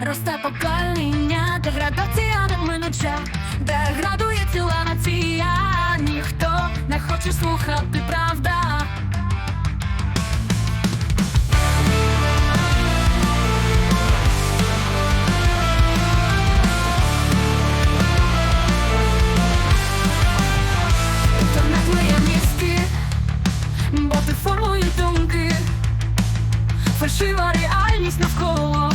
Росте покоління, деградація не минуча, деградує ціла нація, ніхто не хоче слухати правда. То не твоє мізки, бо ти формують думки. Фальшива реальність навколо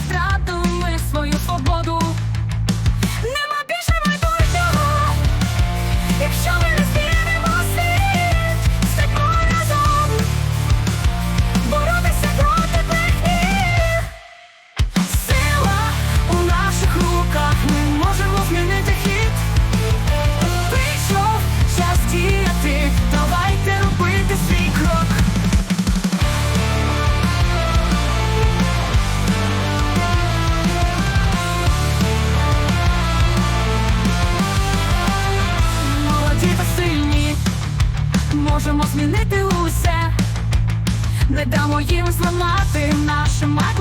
можемо змінити усе, не дамо їм зламати, наше майбутнє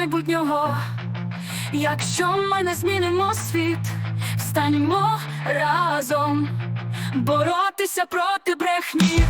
майбутнього, якщо ми не змінимо світ, встаньмо разом боротися проти брехні.